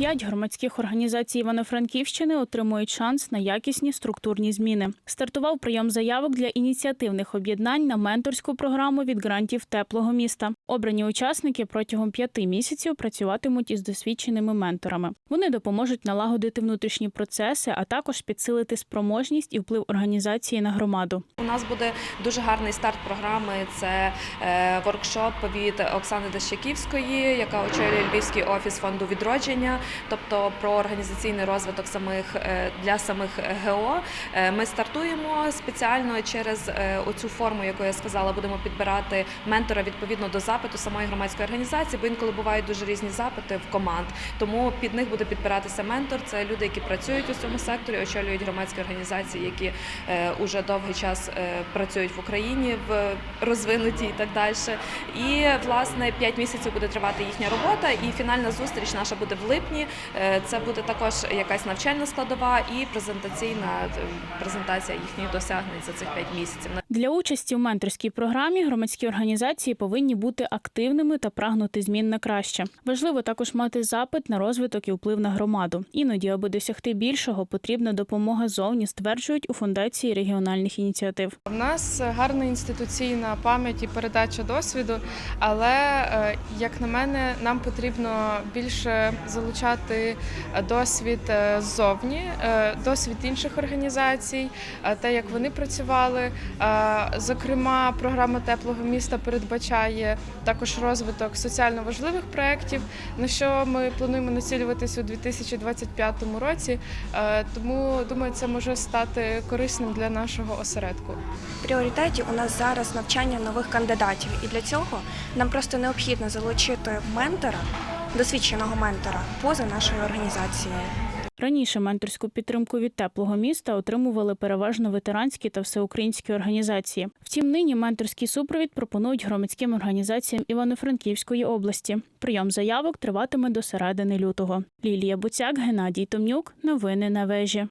П'ять громадських організацій Івано-Франківщини отримують шанс на якісні структурні зміни. Стартував прийом заявок для ініціативних об'єднань на менторську програму від грантів теплого міста. Обрані учасники протягом п'яти місяців працюватимуть із досвідченими менторами. Вони допоможуть налагодити внутрішні процеси, а також підсилити спроможність і вплив організації на громаду. У нас буде дуже гарний старт програми. Це е, воркшоп від Оксани Дащаківської, яка очолює Львівський офіс фонду відродження, тобто про організаційний розвиток самих е, для самих ГО. Е, Ми стартуємо спеціально через е, оцю форму, яку я сказала, будемо підбирати ментора відповідно до запиту самої громадської організації, бо інколи бувають дуже різні запити в команд. Тому під них буде підбиратися ментор. Це люди, які працюють у цьому секторі, очолюють громадські організації, які е, уже довгий час е, працюють в Україні в розвинуті і так далі. І власне 5 місяців буде тривати їхня робота. І фінальна зустріч наша буде в липні. Е, Це буде також якась навчальна складова і презентаційна е, презентація їхніх досягнень за цих 5 місяців. Для участі в менторській програмі громадські організації повинні бути активними та прагнути змін на краще. Важливо також мати запит на розвиток і вплив на громаду. Іноді, аби досягти більшого, потрібна допомога зовні, стверджують у фундації регіональних ініціатив. У нас гарна інституційна пам'ять і передача досвіду, але е, як на мене, нам потрібно більше залучати е, досвід е, ззовні, е, досвід інших організацій, те, як вони працювали. Зокрема, програма теплого міста передбачає також розвиток соціально важливих проєктів, на що ми плануємо націлюватися у 2025 році. Тому думаю, це може стати корисним для нашого осередку. Пріоритеті у нас зараз навчання нових кандидатів, і для цього нам просто необхідно залучити ментора, досвідченого ментора поза нашою організацією. Раніше менторську підтримку від теплого міста отримували переважно ветеранські та всеукраїнські організації. Втім, нині менторський супровід пропонують громадським організаціям Івано-Франківської області. Прийом заявок триватиме до середини лютого. Лілія Буцяк, Геннадій Томнюк. Новини на вежі.